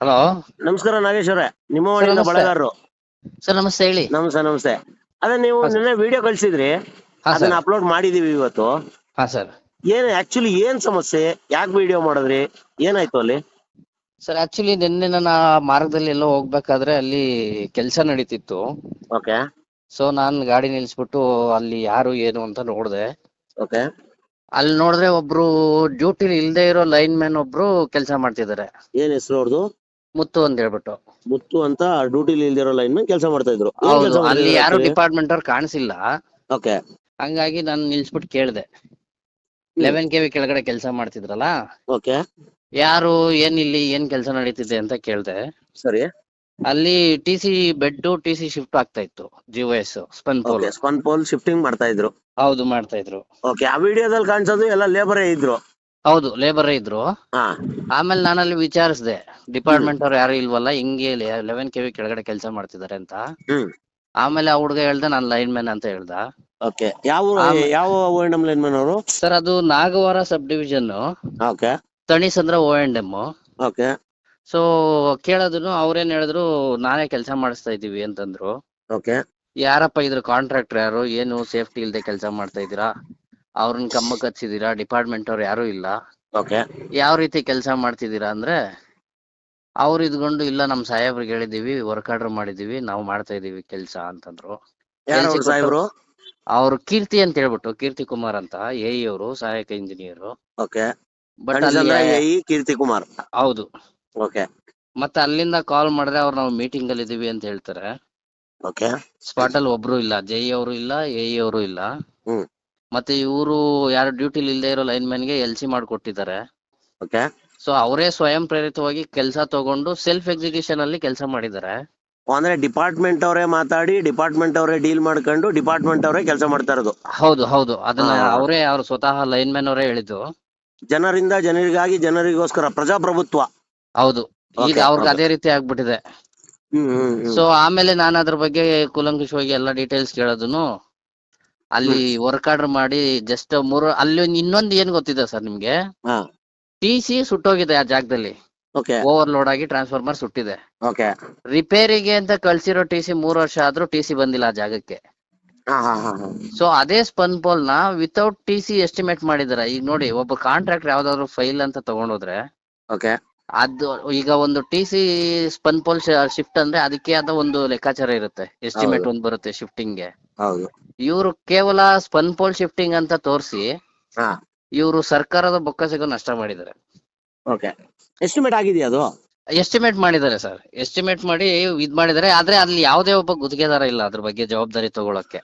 Hello? ನಮಸ್ಕಾರ ನಾಗೇಶ್ ಅವರೇ. ನಿಮ್ಮ ಮನೆಯಿಂದ ನಮಸ್ತೆ. ಬಳಗಾರರು. ಸರ್ ನಮಸ್ತೆ ಹೇಳಿ. ನಮಸ್ತೆ ನಮಸ್ತೆ. ಅದೇ ನೀವು ನಿನ್ನೆ ವಿಡಿಯೋ ಕಳ್ಸಿದ್ರಿ. ಹಾ ಅದನ್ನ ಸರ್ ಅಪ್ಲೋಡ್ ಮಾಡಿದೀವಿ ಇವತ್ತು. ಹಾ ಸರ್. ಏನ್ ಆಕ್ಚುಲಿ ಏನ್ ಸಮಸ್ಯೆ? ಯಾಕೆ ವಿಡಿಯೋ ಮಾಡಿದ್ರಿ? ಏನಾಯ್ತು ಅಲ್ಲಿ? ಸರ್ ಆಕ್ಚುಲಿ ನಿನ್ನೆ ನಾನು ಆ ಮಾರ್ಗದಲ್ಲಿ ಎಲ್ಲೋ ಹೋಗ್ಬೇಕಾದ್ರೆ ಅಲ್ಲಿ ಕೆಲಸ ನಡೀತಿತ್ತು. ಓಕೆ. ಸೊ ನಾನ್ ಗಾಡಿ ನಿಲ್ಸ್ಬಿಟ್ಟು ಅಲ್ಲಿ ಯಾರು ಏನು ಅಂತ ನೋಡ್ದೆ. ಓಕೆ. ಅಲ್ಲಿ ನೋಡಿದ್ರೆ ಒಬ್ರು ಡ್ಯೂಟಿ ಇಲ್ದೇ ಇರೋ ಲೈನ್ ಮ್ಯಾನ್ ಒಬ್ರು ಕೆಲಸ ಮಾಡ್ತಿದ್ದಾರೆ. ಏನ್ ಹೆಸರು ಅವ್ರದ್ದು ಮುತ್ತು ಅಂತ ಹೇಳ್ಬಿಟ್ಟು. ಮುತ್ತು ಅಂತ ಡ್ಯೂಟಿಲಿ ಇಲ್ದಿರೋ ಲೈನ್ ಮೇಲೆ ಕೆಲಸ ಮಾಡ್ತಾ ಇದ್ರು. ಹೌದು ಅಲ್ಲಿ ಯಾರು ಡಿಪಾರ್ಟ್ಮೆಂಟ್ ಅವ್ರು ಕಾಣಿಸಿಲ್ಲ. ಓಕೆ ಹಂಗಾಗಿ ನಾನು ನಿಲ್ಸ್ಬಿಟ್ಟು ಕೇಳ್ದೆ. ಲೆವೆನ್ ಕೆ ವಿ ಕೆಳಗಡೆ ಕೆಲಸ ಮಾಡ್ತಿದ್ರಲ್ಲ? ಓಕೆ ಯಾರು ಏನ್ ಇಲ್ಲಿ ಏನ್ ಕೆಲಸ ನಡೀತಿದೆ ಅಂತ ಕೇಳ್ದೆ. ಸರಿ. ಅಲ್ಲಿ T C bed T C shift ಆಗ್ತಾ ಇತ್ತು G S spun pole okay spun pole shifting ಮಾಡ್ತಾ ಇದ್ರು. ಹೌದು ಮಾಡ್ತಾ ಇದ್ರು. ಓಕೆ ಆ ವಿಡಿಯೋದಲ್ಲಿ ಕಾಣಿಸೋದು ಎಲ್ಲ ಲೇಬರೇ ಇದ್ರು. ಹೌದು ಲೇಬರ್ ಇದ್ರು. ಹಾ. ಆಮೇಲೆ ಅಲ್ಲಿ ವಿಚಾರಿಸ್ದೆ. ಡಿಪಾರ್ಟ್ಮೆಂಟ್ ಅವ್ರು ಯಾರು ಇಲ್ವಲ್ಲ ಹಿಂಗೆ ಲೆವೆನ್ ಕೆ ವಿ ಕೆಳಗಡೆ ಕೆಲಸ ಮಾಡ್ತಿದ್ದಾರೆ ಅಂತ. ಹ್ಮ್. ಆಮೇಲೆ ಆ ಹುಡುಗ ಹೇಳ್ದ ನಾನ್ ಲೈನ್ ಮ್ಯಾನ್ ಅಂತ ಹೇಳ್ದ. ಓಕೆ ಯಾವ ಆಮೇಲೆ- ಯಾವ ಓ ಎನ್ ಲೈನ್ ಮ್ಯಾನ್ ಅವರು? ಸರ್ ಅದು Nagawara subdivision okay Thanisandra O and M okay so ಕೇಳೋದನ್ನು ಅವ್ರೇನ್ ಹೇಳಿದ್ರು ನಾನೇ ಕೆಲಸ ಮಾಡಿಸ್ತಾ ಇದ್ದೀವಿ ಅಂತಂದ್ರು. ಓಕೆ ಯಾರಪ್ಪ ಇದ್ರ ಕಾಂಟ್ರಾಕ್ಟರ್ ಯಾರು? ಏನು ಸೇಫ್ಟಿ ಇಲ್ದೆ ಕೆಲಸ ಮಾಡ್ತಾ ಇದ್ದೀರಾ? ಅವ್ರನ್ನ ಕಮ್ಮಕ್ ಹಚ್ಚಿದೀರಾ ಡಿಪಾರ್ಟ್ಮೆಂಟ್ ಅವ್ರು ಯಾರು ಇಲ್ಲ. ಓಕೆ ಯಾವ ರೀತಿ ಕೆಲಸ ಮಾಡ್ತಿದೀರಾ ಅಂದ್ರೆ ಅವ್ರು ಇದ್ಕೊಂಡು ಇಲ್ಲ ನಮ್ ಸಾಹೇಬ್ರಿಗೆ ಹೇಳಿದೀವಿ ವರ್ಕ್ ಆರ್ಡರ್ ಮಾಡಿದೀವಿ ನಾವು ಮಾಡ್ತಾ ಇದೀವಿ ಕೆಲಸ ಅಂತಂದ್ರು. ಯಾರು ಅವ್ರು ಸಾಹೇಬ್ರು? ಅವ್ರು ಕೀರ್ತಿ ಅಂತ ಹೇಳ್ಬಿಟ್ಟು ಕೀರ್ತಿ ಕುಮಾರ್ ಅಂತ ಎಇ ಅವರು ಸಹಾಯಕ engineer okay. But Keerthi Kumar. ಹೌದು. ಓಕೆ. ಮತ್ತೆ ಅಲ್ಲಿಂದ ಕಾಲ್ ಮಾಡಿದ್ರೆ ಅವ್ರು ನಾವು ಮೀಟಿಂಗ್ ಅಲ್ಲಿ ಇದೀವಿ ಅಂತ ಹೇಳ್ತಾರೆ. ಓಕೆ. ಸ್ಪಾಟ್ ಅಲ್ಲಿ ಒಬ್ರು ಇಲ್ಲ ಜೈ ಅವರು ಇಲ್ಲ ಎಇ ಅವರು ಇಲ್ಲ. ಮತ್ತೆ ಇವರು ಯಾರು ಡ್ಯೂಟಿಲಿ ಇಲ್ದೇ ಇರೋ ಲೈನ್ಗೆ ಎಲ್ ಸಿ ಮಾಡ್ಕೊಟ್ಟಿದ್ದಾರೆ. ಓಕೆ. ಸೊ ಅವರೇ ಸ್ವಯಂ ಪ್ರೇರಿತವಾಗಿ ಕೆಲಸ ತಗೊಂಡು ಸೆಲ್ಫ್ ಎಕ್ಸಿಕ್ಯೂಷನ್ ಅಲ್ಲಿ ಕೆಲಸ ಮಾಡಿದ್ದಾರೆ. ಅಂದ್ರೆ ಡಿಪಾರ್ಟ್ಮೆಂಟ್ ಅವರೇ ಮಾತಾಡಿ ಡಿಪಾರ್ಟ್ಮೆಂಟ್ ಅವರೇ ಡೀಲ್ ಮಾಡ್ಕೊಂಡು ಡಿಪಾರ್ಟ್ಮೆಂಟ್ ಅವರೇ ಕೆಲಸ ಮಾಡ್ತಾ ಇರೋದು. ಹೌದು ಹೌದು. ಅದನ್ನ. ಅವರೇ ಅವ್ರು ಸ್ವತಃ ಲೈನ್ ಮ್ಯಾನ್ ಅವರೇ ಹೇಳಿದ್ದು. ಜನರಿಂದ ಜನರಿಗಾಗಿ ಜನರಿಗೋಸ್ಕರ ಪ್ರಜಾಪ್ರಭುತ್ವ. ಹೌದು. ಈಗ ಅವ್ರಿಗೆ ಅದೇ ರೀತಿ ಆಗ್ಬಿಟ್ಟಿದೆ. ಸೊ ಆಮೇಲೆ ನಾನು ಅದ್ರ ಬಗ್ಗೆ ಕೂಲಂಕುಷವಾಗಿ ಎಲ್ಲ ಡೀಟೇಲ್ಸ್ ಕೇಳೋದನ್ನು ಅಲ್ಲಿ ವರ್ಕ್ ಆರ್ಡರ್ ಮಾಡಿ ಜಸ್ಟ್ ಮೂರು ಅಲ್ಲಿ ಇನ್ನೊಂದು ಏನ್ ಗೊತ್ತಿದೆ ಸರ್ ನಿಮ್ಗೆ? ಹಾ ಟಿ ಸಿ ಸುಟ್ಟೋಗಿದೆ ಆ ಜಾಗದಲ್ಲಿ. ಓಕೆ ಓವರ್ಲೋಡ್ ಆಗಿ ಟ್ರಾನ್ಸ್ಫಾರ್ಮರ್ ಸುಟ್ಟಿದೆ. ಓಕೆ ರಿಪೇರಿಗೆ ಅಂತ ಕಳ್ಸಿರೋ ಟಿ ಸಿ ಮೂರ್ ವರ್ಷ ಆದ್ರೂ ಟಿ ಸಿ ಬಂದಿಲ್ಲ ಆ ಜಾಗಕ್ಕೆ. ಹಾ ಹಾ ಹಾ ಹಾ. ಸೊ ಅದೇ ಸ್ಪನ್ ಪೋಲ್ನ ವಿತೌಟ್ ಟಿ ಸಿ ಎಸ್ಟಿಮೇಟ್ ಮಾಡಿದಾರೆ. ಈಗ ನೋಡಿ ಒಬ್ಬ ಕಾಂಟ್ರಾಕ್ಟರ್ ಯಾವ್ದಾದ್ರು ಫೈಲ್ ಅಂತ ತಗೊಂಡೋದ್ರೆ ಓಕೆ ಅದು ಈಗ ಒಂದು T C spun pole shift ಅಂದ್ರೆ ಅದಕ್ಕೆ ಆದ ಒಂದು ಲೆಕ್ಕಾಚಾರ ಇರುತ್ತೆ. ಎಸ್ಟಿಮೇಟ್ ಒಂದು ಒಂದ್ ಬರುತ್ತೆ ಶಿಫ್ಟಿಂಗ್ಗೆ ಹೌದು. ಇವರು ಕೇವಲ ಸ್ಪನ್ ಪೋಲ್ ಶಿಫ್ಟಿಂಗ್ ಅಂತ ತೋರಿಸಿ ಹಾ. ಇವರು ಸರ್ಕಾರದ ಬೊಕ್ಕಸಿಗೂ ನಷ್ಟ ಮಾಡಿದ್ದಾರೆ. ಓಕೆ ಎಸ್ಟಿಮೇಟ್ ಆಗಿದೆಯಾ ಅದು? ಎಸ್ಟಿಮೇಟ್ ಮಾಡಿದ್ದಾರೆ ಸರ್ ಎಸ್ಟಿಮೇಟ್ ಮಾಡಿ ಇದ್ ಮಾಡಿದ್ದಾರೆ. ಆದ್ರೆ ಅಲ್ಲಿ ಯಾವುದೇ ಒಬ್ಬ ಗುತ್ತಿಗೆದಾರ ಇಲ್ಲ ಅದ್ರ ಬಗ್ಗೆ ಜವಾಬ್ದಾರಿ ತಗೊಳಕ್ಕೆ.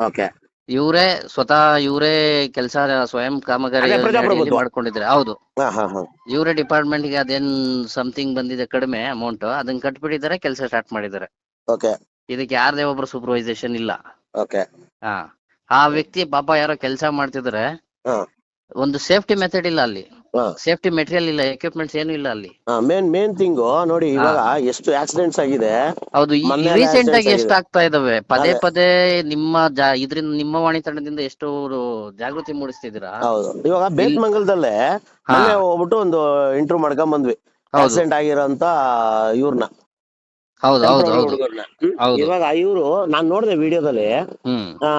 ಓಕೆ ಇವರೇ ಸ್ವತಃ ಇವರೇ ಕೆಲಸ ಸ್ವಯಂ ಕಾಮಗಾರಿ ಮಾಡ್ಕೊಂಡಿದ್ರೆ ಪ್ರಜಾಪ್ರಭುತ್ವ. ಯೋಜನೆಯಲ್ಲಿ ಮಾಡ್ಕೊಂಡಿದ್ದಾರೆ. ಹೌದು. ಹಾ ಹಾ ಹಾ. ಇವರೇ ಡಿಪಾರ್ಟ್ಮೆಂಟ್ಗೆ ಅದೇನ್ ಸಮಥಿಂಗ್ ಬಂದಿದೆ ಕಡಿಮೆ ಅಮೌಂಟ್ ಅದನ್ನ ಕಟ್ಬಿಟ್ಟಿದ್ದಾರೆ ಕೆಲಸ ಸ್ಟಾರ್ಟ್ ಮಾಡಿದ್ದಾರೆ. ಓಕೆ ಇದಕ್ಕೆ ಯಾರದೇ ಒಬ್ರು ಸೂಪರ್ವೈಸೇಷನ್ ಇಲ್ಲ. ಓಕೆ ಹಾ. ಆ ವ್ಯಕ್ತಿ ಪಾಪ ಯಾರೋ ಕೆಲಸ ಮಾಡ್ತಿದ್ರೆ. ಹಾ. ಒಂದು ಸೇಫ್ಟಿ ಮೆಥಡ್ ಇಲ್ಲ ಅಲ್ಲಿ. ಹಾ. ಸೇಫ್ಟಿ ಮೆಟೀರಿಯಲ್ ಇಲ್ಲ ಎಕ್ವಿಪ್ಮೆಂಟ್ಸ್ ಏನು ಇಲ್ಲ ಅಲ್ಲಿ. ಮೇನ್ ಮೇನ್ ಥಿಂಗ್ ನೋಡಿ ಇವಾಗ ಎಷ್ಟು ಆಕ್ಸಿಡೆಂಟ್ಸ್ ಆಗಿದೆ? ಹೌದು ಮೊನ್ನೆ ರೀಸೆಂಟ್ ಆಗಿ accidents ಎಷ್ಟು ಆಗ್ತಾ ಇದಾವೆ? ಪದೇ ಅದೇ. ಪದೇ ನಿಮ್ಮ ಜಾ ಇದ್ರಿಂದ ನಿಮ್ಮ ವಾಣಿತನದಿಂದ ಎಷ್ಟು ಜಾಗೃತಿ ಮೂಡಿಸ್ತಿದ್ದೀರಾ? ಹೌದು. ಇವಾಗ ಬೇಕ್ ಮಂಗಲದಲ್ಲೇ ಮೊನ್ನೆ ಹೋಗ್ಬಿಟ್ಟು ಒಂದು ಇಂಟರ್ವ್ಯೂ ಮಾಡ್ಕೊಂಡ್ ಬಂದ್ವಿ. ಹೌದು. ಆಕ್ಸಿಡೆಂಟ್ ಆಗಿರೋಂತ ಇವ್ರನ್ನ. ಹೌದು ಹೌದು ಹೌದು. ಹೌದು. ಇವಾಗ ಇವ್ರು ನಾನ್ ನೋಡಿದೆ ವಿಡಿಯೋದಲ್ಲಿ ಹ್ಮ್. ಆ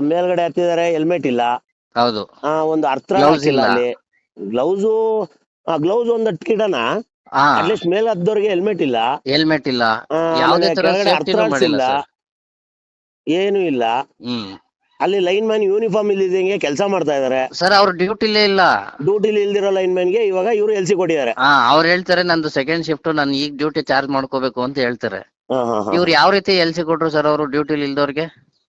ಮೇಲ್ಗಡೆ ಹತ್ತಿದ್ದಾರೆ ಹೆಲ್ಮೆಟ್ ಇಲ್ಲ. ಹೌದು. ಆ ಒಂದು ಅರ್ಥ Gloves ಹಾಕಿಲ್ಲ ಇಲ್ಲ. ಅಲ್ಲಿ. ಗ್ಲೌಸು ಗ್ಲೌಸ್ ಒಂದ್ ಅಟ್ಕಿಡನ ಹಾ ಅಟ್ಲೀಸ್ಟ್ ಮೇಲ್ ಹದ್ದವ್ರಿಗೆ ಹೆಲ್ಮೆಟ್ ಇಲ್ಲ. ಹೆಲ್ಮೆಟ್ ಇಲ್ಲ. ಆ, ಯಾವ್ದೇ ಆಮೇಲೆ ತರ ಕೆಳಗಡೆ ಸೇಫ್ಟಿನೂ ಅರ್ಥರಾಡ್ಸ್ ಮಾಡಿಲ್ಲ ಇಲ್ಲ ಏನು ಇಲ್ಲ. ಹ್ಮ್. ಅಲ್ಲಿ ಲೈನ್ ಮ್ಯಾನ್ ಯೂನಿಫಾರ್ಮ್ ಇಲ್ದಿದಂಗೆ ಕೆಲಸ ಮಾಡ್ತಾ ಇದಾರೆ. ಸರ್ ಅವ್ರ ಡ್ಯೂಟಿಲೇ ಇಲ್ಲ. ಡ್ಯೂಟಿಲಿ ಇಲ್ದಿರೋ ಲೈನ್ ಮ್ಯಾನ್ಗೆ ಇವಾಗ ಇವರು ಎಲ್ಸಿ ಕೊಟ್ಟಿದ್ದಾರೆ. ಹಾ ಅವ್ರು ಹೇಳ್ತಾರೆ ನಂದು ಸೆಕೆಂಡ್ ಶಿಫ್ಟ್ ನಾನು ಈಗ ಡ್ಯೂಟಿ ಚಾರ್ಜ್ ಮಾಡ್ಕೋಬೇಕು ಅಂತ ಹೇಳ್ತಾರೆ. ಇವ್ರು ಯಾವ ರೀತಿ ಎಲ್ಸಿ ಕೊಟ್ರು ಸರ್ ಅವರು ಡ್ಯೂಟಿಲಿ ಇಲ್ದವ್ರಿಗೆ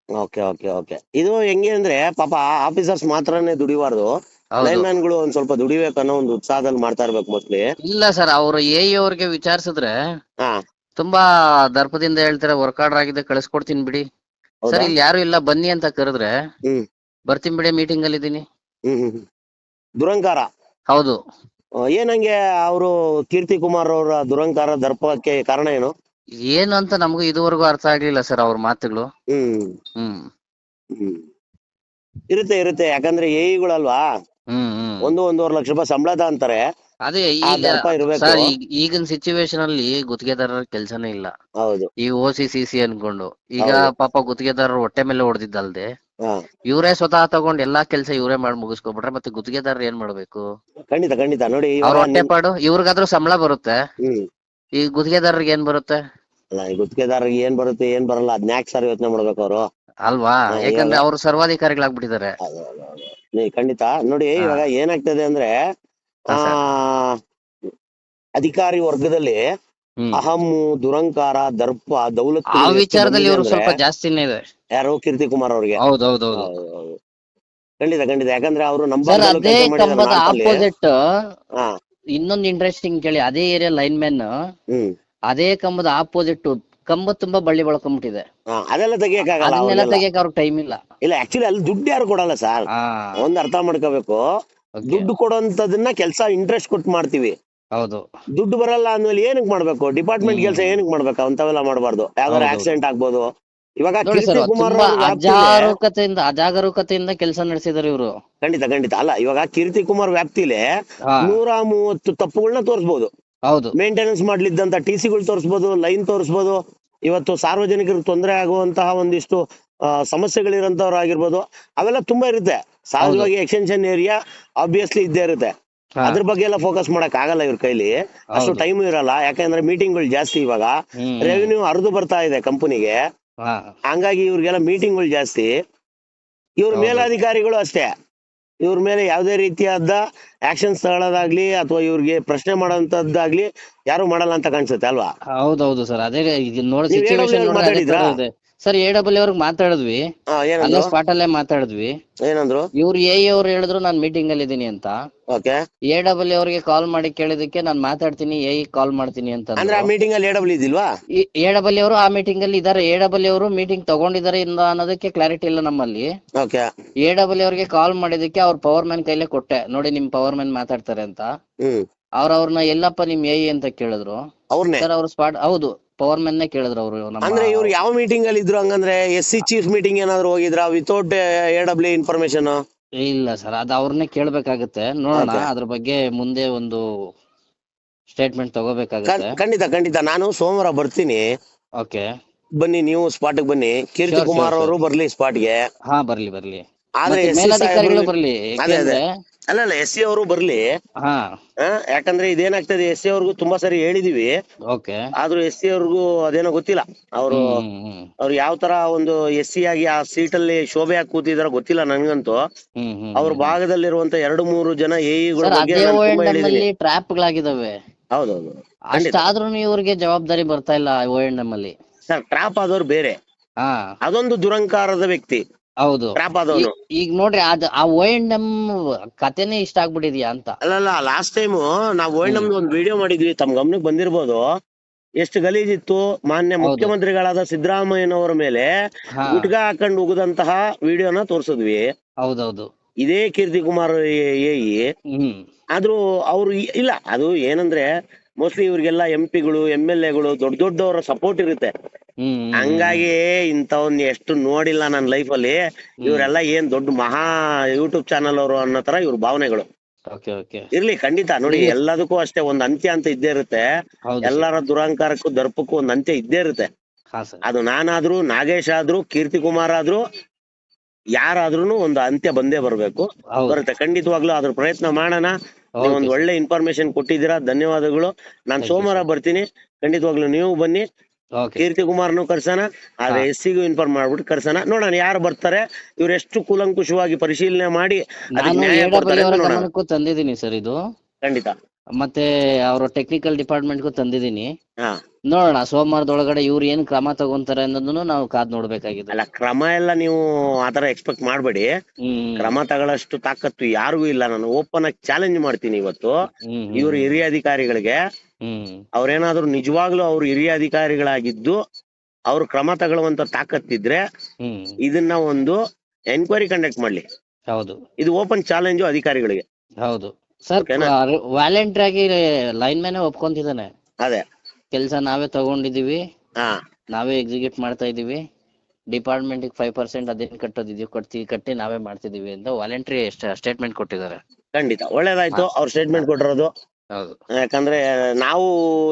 ಓಕೆ ಓಕೆ ಓಕೆ. ಇದು ಹೆಂಗೆ ಅಂದ್ರೆ ಪಾಪ ಆಫೀಸರ್ಸ್ ಮಾತ್ರನೇ ದುಡಿಬಾರ್ದು. ಲೈನ್ ಮ್ಯಾನ್ಗಳು ಒಂದ್ ಸ್ವಲ್ಪ ದುಡಿಬೇಕು ಅನ್ನೋ ಒಂದು ಉತ್ಸಾಹದಲ್ಲಿ ಮಾಡ್ತಾ ಇರ್ಬೇಕು ಮೋಸ್ಟ್ಲಿ ಇಲ್ಲ ಸರ್ ಅವ್ರು ಎ ಅವ್ರಿಗೆ ವಿಚಾರಿಸಿದ್ರೆ ಹಾ. ತುಂಬಾ ದರ್ಪದಿಂದ ಹೇಳ್ತಾರೆ ವರ್ಕ್ ಆರ್ಡರ್ ಆಗಿದೆ ಕಳಿಸ್ಕೊಡ್ತೀನಿ ಬಿಡಿ. ಸರ್ ಇಲ್ಲಿ ಯಾರು ಇಲ್ಲ ಬನ್ನಿ ಅಂತ ಕರೆದ್ರೆ ಹ್ಮ್. ಬರ್ತೀನಿ ಬಿಡಿ ಮೀಟಿಂಗ್ ಅಲ್ಲಿ ಇದೀನಿ ಹ್ಮ್ ಹ್ಮ್. ದುರಂಕಾರ? ಹೌದು. ಏನಂಗೆ ಅವರು ಕೀರ್ತಿ ಕುಮಾರ್ ಅವರ ದುರಂಕಾರ ದರ್ಪಕ್ಕೆ ಕಾರಣ ಏನು? ಏನು ಅಂತ ನಮಗೂ ಇದುವರೆಗೂ ಅರ್ಥ ಆಗ್ಲಿಲ್ಲ ಸರ್ ಅವ್ರ ಮಾತುಗಳು. ಹ್ಮ್. ಹ್ಮ್. ಹ್ಮ್. ಇರುತ್ತೆ ಇರುತ್ತೆ. ಯಾಕಂದ್ರೆ ಎಇಗಳಲ್ವಾ ಹ್ಮ್ ಹ್ಮ್. ಒಂದು ಒಂದೂವರೆ ಲಕ್ಷ ರೂಪಾಯಿ ಸಂಬಳದ ಅಂತಾರೆ. ಅದೇ ಆ ಈಗ ದರ್ಪ ಇರ್ಬೇಕು. ಸರ್ ಈಗಿನ ಸಿಚುವೇಶನ್ ಅಲ್ಲಿ ಗುತ್ತಿಗೆದಾರರ ಕೆಲ್ಸನೇ ಇಲ್ಲ. ಹೌದು. ಈ ಓ ಸಿ ಸಿ ಸಿ ಅನ್ಕೊಂಡು. ಈಗ ಹೌದು. ಪಾಪ ಗುತ್ತಿಗೆದಾರರು ಹೊಟ್ಟೆ ಮೇಲೆ ಹೊಡೆದಿದ್ದಲ್ದೆ ಹಾ. ಇವರೇ ಸ್ವತಃ ತಗೊಂಡ್ ಎಲ್ಲಾ ಕೆಲಸ ಇವರೇ ಮಾಡಿ ಮುಗಿಸ್ಕೊಬಿಟ್ರೆ ಮತ್ತೆ ಗುತ್ತಿಗೆದಾರರು ಏನ್ ಮಾಡ್ಬೇಕು? ಖಂಡಿತ ಖಂಡಿತ. ನೋಡಿ ಅವ್ರ ಇವಾಗ ಹೊಟ್ಟೆ ನಿಮ್- ಪಾಡು. ಇವ್ರಿಗಾದ್ರೂ ಸಂಬಳ ಬರುತ್ತೆ. ಹ್ಮ್. ಈ ಗುತ್ತಿಗೆದಾರರಿಗೆ ಏನ್ ಬರುತ್ತೆ? ಅಲ್ಲ ಈ ಗುತ್ತಿಗೆದಾರರಿಗೆ ಏನ್ ಬರುತ್ತೆ ಏನ್ ಬರಲ್ಲ ಅದ್ನ ಯಾಕೆ ಸರ್ ಯೋಚನೆ ಮಾಡ್ಬೇಕು ಅವರು? ಅಲ್ವಾ? ಹಾ, ಯಾಕಂದ್ರೆ ಸರ್ವಾಧಿಕಾರಿಗಳ್ ಆಗ್ಬಿಟ್ಟಿದ್ದಾರೆ ಸರ್ವಾಧಿಕಾರಿಗಳಾಗ್ಬಿಟ್ಟಿದ್ದಾರೆ. ಖಂಡಿತ ನೋಡಿ. ಇವಾಗ ಏನಾಗ್ತದೆ ಅಂದ್ರೆ ಹಾ, ಆ ಅಧಿಕಾರಿ ವರ್ಗದಲ್ಲಿ ಹ್ಮ್. ಅಹಮ್ಮು ದುರಂಕಾರ ದರ್ಪ ದೌಲತ್ ಆ ವಿಚಾರದಲ್ಲಿ ಇವರು ಸ್ವಲ್ಪ ಜಾಸ್ತಿನೇ ಇದೆ. ಯಾರು? ಕೀರ್ತಿ ಕುಮಾರ್ ಅವ್ರಿಗೆ. ಹೌದು ಹೌದು, ಹೌದು. ಖಂಡಿತ ಖಂಡಿತ. ಯಾಕಂದ್ರೆ ಅವರು ಸರ್ ನಂಬರ್ ಅದೇ ಕಂಬದ ಆಪೋಸಿಟ್ ಹಾ. ಇನ್ನೊಂದು ಇಂಟ್ರೆಸ್ಟಿಂಗ್ ಕೇಳಿ ಅದೇ ಏರಿಯಾ ಲೈನ್ ಮ್ಯಾನ್ ಹ್ಮ್. ಅದೇ ಕಂಬದ ಆಪೋಸಿಟ್ ಕಂಬ ತುಂಬಾ ಬಳ್ಳಿ ಬಳಕೊಂಡ್ಬಿಟ್ಟಿದೆ ಅದೆಲ್ಲ ತೆಗಿಯಕ್ಕಾಗಲ್ಲ ಅದನ್ನೆಲ್ಲ ತೆಗಿಯಕ ತೆಗಿಯಕ್ ಅವ್ರಿಗೆ ಟೈಮ್ ಇಲ್ಲ. ಇಲ್ಲ ಆಕ್ಚುಲಿ ಅಲ್ಲಿ ದುಡ್ಡು ಯಾರು ಕೊಡಲ್ಲ ಸರ್ ಆ ಒಂದ್ ಅರ್ಥ ಮಾಡ್ಕೋಬೇಕು. Okay. ದುಡ್ಡು ಕೊಡೋಂತದನ್ನ ಕೆಲಸ ಇಂಟ್ರೆಸ್ಟ್ ಕೊಟ್ಟು ಮಾಡ್ತೀವಿ. ಹೌದು. ದುಡ್ಡು ಬರಲ್ಲ ಅಂದ್ಮೇಲೆ ಏನಕ್ ಮಾಡ್ಬೇಕು? ಡಿಪಾರ್ಟ್ಮೆಂಟ್. ಕೆಲಸ ಏನಕ್ ಮಾಡ್ಬೇಕು? ಅಂತವೆಲ್ಲ ಮಾಡಬಾರ್ದು. ಯಾವ್ದಾರ. ಆಕ್ಸಿಡೆಂಟ್ ಆಗ್ಬೋದು. ಇವಾಗ ನೋಡಿ ಸರ್ ಕೀರ್ತಿ ಕುಮಾರ್ ತುಂಬಾ ಅವ್ರ ವ್ಯಾಪ್ತಿಲೇ- ಅಜಾಗರೂಕತೆಯಿಂದ ಅಜಾಗರೂಕತೆಯಿಂದ ಕೆಲಸ ನಡೆಸಿದಾರೆ ಇವರು. ಖಂಡಿತ ಖಂಡಿತ. ಅಲ್ಲ ಇವಾಗ ಕೀರ್ತಿ ಕುಮಾರ್ ವ್ಯಾಪ್ತಿಲಿ ನೂರ ಮೂವತ್ತು ತಪ್ಪುಗಳನ್ನ ತೋರಿಸಬಹುದು ಹೌದು. ಮೇಂಟೆನೆನ್ಸ್ ಮಾಡ್ಲಿದ್ದಂತ ಟಿ ಸಿಗಳು ತೋರಿಸಬಹುದು ಲೈನ್ ತೋರಿಸಬಹುದು ಇವತ್ತು ಸಾರ್ವಜನಿಕರಿಗೆ ತೊಂದರೆ ಆಗುವಂತಹ ಒಂದಿಷ್ಟು ಸಮಸ್ಯೆಗಳಿರಂತವ್ರು ಆಗಿರ್ಬೋದು ಅವೆಲ್ಲ ತುಂಬಾ ಇರುತ್ತೆ. ಸಹಜವಾಗಿ ಎಕ್ಸ್ಟೆನ್ಷನ್ ಏರಿಯಾ ಆಬ್ವಿಯಸ್ಲಿ ಇದ್ದೇ ಇರುತ್ತೆ. ಅದ್ರ ಬಗ್ಗೆ ಎಲ್ಲ ಫೋಕಸ್ ಮಾಡಕ್ ಆಗಲ್ಲ ಇವ್ರ ಕೈಲಿ. ಅಷ್ಟು ಟೈಮ್ ಇರಲ್ಲ. ಯಾಕಂದ್ರೆ ಮೀಟಿಂಗ್ಗಳು ಜಾಸ್ತಿ ಇವಾಗ. ರೆವಿನ್ಯೂ ಹರಿದು ಬರ್ತಾ ಇದೆ ಕಂಪನಿಗೆ ಹಂಗಾಗಿ ಇವ್ರಿಗೆಲ್ಲ ಮೀಟಿಂಗ್ಗಳು ಜಾಸ್ತಿ. ಇವ್ರ ಮೇಲಾಧಿಕಾರಿಗಳು ಅಷ್ಟೇ. ಇವ್ರ ಮೇಲೆ ಯಾವುದೇ ರೀತಿಯಾದ ಆಕ್ಷನ್ಸ್ ತಗೊಳ್ಳೋದಾಗ್ಲಿ ಅಥವಾ ಇವ್ರಿಗೆ ಪ್ರಶ್ನೆ ಮಾಡೋದಾಗ್ಲಿ ಯಾರು ಮಾಡಲ್ಲ ಅಂತ ಕಾಣಿಸುತ್ತೆ ಅಲ್ವಾ? ಹೌದೌದು ಸರ್. ಅದೇ ಈಗ ನೋಡಿ ಸಿಚುವೇಶನ್ ಮಾತಾಡಿದ್ರಾ? ಸರ್ ಎ ಡಬ್ಲ್ಯೂ ಅವ್ರಿಗೆ ಮಾತಾಡಿದ್ವಿ. ಏನಂದ್ರು? ಸ್ಪಾಟ್ ಅಲ್ಲೇ ಮಾತಾಡಿದ್ವಿ. ಏನಂದ್ರು? ಇವ್ರು ಎ ಅವ್ರು ಹೇಳಿದ್ರು ನಾನು ಮೀಟಿಂಗ್ ಅಲ್ಲಿ ಇದೀನಿ ಅಂತ. ಓಕೆ. ಎ ಡಬ್ಲ್ಯೂ ಅವ್ರಿಗೆ ಕಾಲ್ ಮಾಡಿ ಕೇಳಿದಕ್ಕೆ ನಾನು ಮಾತಾಡ್ತೀನಿ ಎ ಕಾಲ್ ಮಾಡ್ತೀನಿ ಅಂತ ಅಂದ್ರೆ. ಆ ಮೀಟಿಂಗ್ ಅಲ್ಲಿ ಎಡಬ್ಲ್ಯೂ ಇದಿಲ್ವಾ ಎ ಡಬ್ಲ್ಯೂ ಅವರು ಆ ಮೀಟಿಂಗ್ ಅಲ್ಲಿ ಇದಾರೆ. ಎ ಡಬ್ಲ್ಯೂ ಅವರು ಮೀಟಿಂಗ್ ತಗೊಂಡಿದ್ದಾರೆ ಇಂದ ಅನ್ನೋದಕ್ಕೆ ಕ್ಲಾರಿಟಿ ಇಲ್ಲ ನಮ್ಮಲ್ಲಿ. ಓಕೆ. ಎ ಡಬ್ಲ್ಯೂ ಅವ್ರಿಗೆ ಕಾಲ್ ಮಾಡಿದಕ್ಕೆ ಅವ್ರ ಪವರ್ ಮ್ಯಾನ್ ಕೈಲೇ ಕೊಟ್ಟೆ. ನೋಡಿ ನಿಮ್ ಪವರ್ ಮ್ಯಾನ್ ಮಾತಾಡ್ತಾರೆ ಅಂತ. ಅವ್ರ ಅವ್ರನ್ನ ಎಲ್ಲಪ್ಪ ನಿಮ್ ಎ ಅಂತ ಕೇಳಿದ್ರು. ಅವ್ರನ್ನೇ ಸರ್ ಅವ್ರು ಸ್ಪಾಟ್ ಹೌದು ಪವರ್ ಮ್ಯಾನ್ ಕೇಳಿದ್ರು ಅವರು ಅಂದ್ರೆ ಇವ್ರು ಯಾವ ಮೀಟಿಂಗ್ ಅಲ್ಲಿ ಇದ್ರು ಹಂಗಂದ್ರೆ ಎಸ್ ಸಿ ಚೀಫ್ ಮೀಟಿಂಗ್ ಏನಾದ್ರು ಹೋಗಿದ್ರ ವಿತೌಟ್ ಎ ಡಬ್ಲ್ಯೂ ಇನ್ಫಾರ್ಮೇಶನ್ ಇಲ್ಲ ಸರ್ ಅದು ಅವ್ರನ್ನೇ ಕೇಳ್ಬೇಕಾಗತ್ತೆ. ನೋಡೋಣ Okay. ಅದ್ರ ಬಗ್ಗೆ ಮುಂದೆ ಒಂದು ಸ್ಟೇಟ್ಮೆಂಟ್ ತಗೋಬೇಕಾಗತ್ತೆ. ಖಂಡಿತ ಖಂಡಿತ. ನಾನು ಸೋಮವಾರ ಬರ್ತೀನಿ. ಓಕೆ ಬನ್ನಿ ನೀವು ಸ್ಪಾಟ್ ಬನ್ನಿ. ಕೀರ್ತಿ Sure, ಕುಮಾರ್ sure, ಅವರು ಬರ್ಲಿ ಸ್ಪಾಟ್ಗೆ ಹಾ ಬರ್ಲಿ ಬರ್ಲಿ. ಆದ್ರೆ ಮತ್ತೆ ಎಸ್ ಮೇಲಧಿಕಾರಿಗಳು ಬರ್ಲಿ ಅದೇ, ಅದೇ. ಅಲ್ಲ ಅಲ್ಲ ಎಸ್ ಸಿ ಅವರು ಬರ್ಲಿ. ಹಾ. ಆ, ಯಾಕಂದ್ರೆ ಇದೇನಾಗ್ತದೆ ಎಸ್ ಸಿ ಅವ್ರಿಗೂ ತುಂಬಾ ಸರಿ ಹೇಳಿದೀವಿ. ಓಕೆ. ಆದ್ರೂ ಎಸ್ ಸಿ ಅವ್ರಿಗೂ ಅದೇನೋ ಗೊತ್ತಿಲ್ಲ. ಅವರು ಹ್ಮ್ ಅವ್ರು ಯಾವ ತರ ಒಂದು ಎಸ್ ಸಿ ಆಗಿ ಆ ಸೀಟ್ ಅಲ್ಲಿ ಶೋಭೆ ಹಾಕಿ ಕೂತಿದಾರೋ ಗೊತ್ತಿಲ್ಲ ನನ್ಗಂತೂ. ಹ್ಮ್ ಹ್ಮ್ ಅವ್ರ ಭಾಗದಲ್ಲಿರುವಂತ ಎರಡು ಮೂರು ಜನ ಎಇಗಳ ಸರ್ ಬಗ್ಗೆ ಅದೇ ನಾನು ಓ ತುಂಬಾ ಎನ್ ಹೇಳಿದೀನಿ ಅಲ್ಲಿ ಟ್ರ್ಯಾಪ್ ಗಳಾಗಿದಾವೆ ಹೌದೌದು. ಅಷ್ಟಾದ್ರೂ ಇವ್ರಿಗೆ ಜವಾಬ್ದಾರಿ ಬರ್ತಾ ಇಲ್ಲ ಓ ಎನ್ ಅಲ್ಲಿ. ಸರ್ ಟ್ರಾಪ್ ಆದವ್ರು ಬೇರೆ. ಹಾ. ಅದೊಂದು ದುರಂಕಾರದ ವ್ಯಕ್ತಿ. ಹೌದು. ಈಗ ನೋಡ್ರಿ ಅದ್ ಆ ಓ ಎಂ ಕತೆನೇ ಇಷ್ಟ ಆಗ್ಬಿಟ್ಟಿದ್ಯಾ ಅಂತ. ಅಲ್ಲಲ್ಲ ಲಾಸ್ಟ್ ಟೈಮ್ ನಾವು ನಮ್ದು ಒಂದು ವಿಡಿಯೋ ಮಾಡಿದ್ವಿ ತಮ್ಮ ಗಮನಕ್ಕೆ ಬಂದಿರ್ಬೋದು. ಎಷ್ಟು ಗಲೀಜಿತ್ತು ಮಾನ್ಯ ಮುಖ್ಯಮಂತ್ರಿಗಳಾದ ಸಿದ್ದರಾಮಯ್ಯನವರ ಮೇಲೆ ಹಾ. ಗುಟ್ಕ ಹಾಕೊಂಡು ಉಗಿದಂತಹ ವಿಡಿಯೋನ ತೋರ್ಸಿದ್ವಿ. ಹೌದೌದು. ಇದೇ ಕೀರ್ತಿ ಕುಮಾರ್ ಎ ಹ್ಮ್. ಆದ್ರೂ ಅವ್ರು ಇ- ಇಲ್ಲ ಅದು ಏನಂದ್ರೆ ಮೋಸ್ಟ್ಲಿ ಇವ್ರಿಗೆಲ್ಲ ಎಂ ಪಿಗಳು ಎಂ ಎಲ್ ಎಗಳು ದೊಡ್ಡ ದೊಡ್ಡವರ ಸಪೋರ್ಟ್ ಇರುತ್ತೆ. ಹಂಗಾಗಿ ಇಂತವನ್ ಎಷ್ಟು ನೋಡಿಲ್ಲ ನನ್ನ ಲೈಫ್ ಅಲ್ಲಿ ಇವರೆಲ್ಲ ಏನ್ ದೊಡ್ಡ ಮಹಾ ಯೂಟ್ಯೂಬ್ ಚಾನಲ್ ಅವರು ಅನ್ನೋ ತರ ಇವ್ರ ಭಾವನೆಗಳು. ಇರ್ಲಿ ಖಂಡಿತ. ನೋಡಿ. ಎಲ್ಲದಕ್ಕೂ ಅಷ್ಟೇ ಒಂದ್ ಅಂತ್ಯ ಅಂತ ಇದ್ದೇ ಇರುತ್ತೆ. ಎಲ್ಲರ ದುರಂಕಾರಕ್ಕೂ ದರ್ಪಕ್ಕೂ ಒಂದ್ ಅಂತ್ಯ ಇದ್ದೇ ಇರುತ್ತೆ. ಅದು ನಾನಾದ್ರೂ ನಾಗೇಶ್ ಆದ್ರೂ ಕೀರ್ತಿ ಕುಮಾರ್ ಆದ್ರೂ ಯಾರಾದ್ರೂ ಒಂದು ಅಂತ್ಯ ಬಂದೇ ಬರ್ಬೇಕು. ಬರುತ್ತೆ. ಖಂಡಿತವಾಗ್ಲೂ ಅದ್ರ ಪ್ರಯತ್ನ ಮಾಡೋಣ. ನೀವು ಒಂದ್ ಒಳ್ಳೆ ಇನ್ಫಾರ್ಮೇಶನ್ ಕೊಟ್ಟಿದ್ದೀರಾ ಧನ್ಯವಾದಗಳು. ನಾನ್ ಸೋಮವಾರ ಬರ್ತೀನಿ. ಖಂಡಿತವಾಗ್ಲೂ ನೀವು ಬನ್ನಿ. ಕೀರ್ತಿ ಕುಮಾರ್ನು ಕರ್ಸೋಣ ಆದ್ರೆ. ಎಸ್ ಸಿಗೂ ಇನ್ಫಾರ್ಮ್ ಮಾಡ್ಬಿಟ್ಟು ಕರ್ಸೋಣ ನೋಡೋಣ ಯಾರು ಬರ್ತಾರೆ ಇವ್ರು ಎಷ್ಟು ಕೂಲಂಕುಷವಾಗಿ ಪರಿಶೀಲನೆ ಮಾಡಿ ನಾನು ಅವರ ಗಮನಕ್ಕೂ ತಂದಿದ್ದೀನಿ ಸರ್ ಇದು. ಖಂಡಿತ. ಮತ್ತೆ ಅವರ ಟೆಕ್ನಿಕಲ್ ಡಿಪಾರ್ಟ್ಮೆಂಟ್ಗೂ ತಂದಿದ್ದೀನಿ. ಹಾ. ನೋಡೋಣ ಸೋಮವಾರದೊಳಗಡೆ ಇವ್ರು ಏನ್ ಕ್ರಮ ತಗೊಂತಾರೆ ಅನ್ನೋದನ್ನು ನಾವು ಕಾದ್ ನೋಡ್ಬೇಕಾಗಿದೆ ಅಲ್ಲ ಕ್ರಮ ಎಲ್ಲ ನೀವು ಆತರ ಎಕ್ಸ್ಪೆಕ್ಟ್ ಮಾಡ್ಬೇಡಿ. ಹ್ಮ್. ಕ್ರಮ ತಗೊಳ್ಳಷ್ಟು ತಾಕತ್ತು ಯಾರಿಗೂ ಇಲ್ಲ. ನಾನು ಓಪನ್ ಆಗಿ ಚಾಲೆಂಜ್ ಮಾಡ್ತೀನಿ ಇವತ್ತು. ಹ್ಮ್ ಹ್ಮ್ ಇವ್ರ ಹಿರಿಯ ಅಧಿಕಾರಿಗಳಿಗೆ ಅವ್ರೇನಾದ್ರೂ ನಿಜವಾಗ್ಲೂ ಅವ್ರು ಹಿರಿಯ ಅಧಿಕಾರಿಗಳಾಗಿದ್ದು ಅವ್ರು ಕ್ರಮ ತಗೊಳ್ಳುವಂತ ತಾಕತ್ತಿದ್ರೆ ಇದನ್ನ ಒಂದು ಎನ್ಕ್ವೈರಿ ಕಂಡಕ್ಟ್ ಮಾಡ್ಲಿ. ಹೌದು. ಇದು ಓಪನ್ ಚಾಲೆಂಜು ಅಧಿಕಾರಿಗಳಿಗೆ. ಹೌದು. ಸರ್? ವ್ಯಾಲೆಂಟ್ರಿ ಆಗಿ ಲೈನ್ ಮ್ಯಾನೇ ಒಪ್ಕೊಂತಿದ್ದಾನೆ. ಅದೇ. ಕೆಲಸ ನಾವೇ ತಗೊಂಡಿದೀವಿ ಹಾ. ನಾವೇ ಎಕ್ಸಿಕ್ಯೂಟ್ ಮಾಡ್ತಾ ಇದೀವಿ ಡಿಪಾರ್ಟ್ಮೆಂಟ್ ಫೈವ್ ಪರ್ಸೆಂಟ್ ಅದೇನ್ ಕಟ್ಟೋದಿದೀವಿ ಕಟ್ತಿ ಕಟ್ಟಿ ನಾವೇ ಮಾಡ್ತಿದೀವಿ ಅಂತ ವಾಲಂಟ್ರಿ ಸ್ಟೇಟ್ಮೆಂಟ್ ಕೊಟ್ಟಿದ್ದಾರೆ. ಖಂಡಿತ. ಒಳ್ಳೇದಾಯ್ತು. ಅವ್ರ ಸ್ಟೇಟ್ಮೆಂಟ್ ಕೊಟ್ಟಿರೋದು. ಹೌದು. ಯಾಕಂದ್ರೆ ನಾವು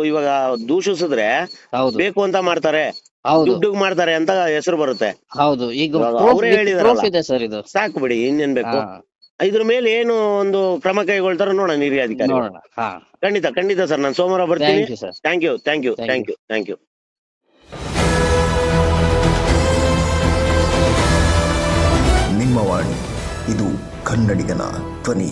ಇವಾಗ ದೂಷಿಸಿದ್ರೆ ಹೌದು. ಬೇಕು ಅಂತ ಮಾಡ್ತಾರೆ ಹೌದು. ದುಡ್ಡಿಗೆ ಮಾಡ್ತಾರೆ ಅಂತ ಹೆಸರು ಬರುತ್ತೆ. ಹೌದು. ಈಗ ಇವಾಗ ಅವ್ರೇ with ಹೇಳಿದಾರಲ್ಲ. proof ಇದೆ ಸರ್ ಇದು. ಸಾಕು ಬಿಡಿ ಇನ್ನೇನ್ ಬೇಕು? ಹಾ, ಇದ್ರ ಮೇಲೆ ಏನು ಒಂದು ಕ್ರಮ ಕೈಗೊಳ್ತಾರ ನೋಡೋಣ ಹಿರಿಯ ಅಧಿಕಾರಿ ನೋಡೋಣ. ಹಾ. ಖಂಡಿತ ಖಂಡಿತ ಸರ್ ನಾನು ಸೋಮವಾರ ಬರ್ತೀನಿ. Thank you sir thank you thank you Thank thank you thank you ನಿಮ್ಮ ವಾಣಿ ಇದು ಕನ್ನಡಿಗನ ಧ್ವನಿ.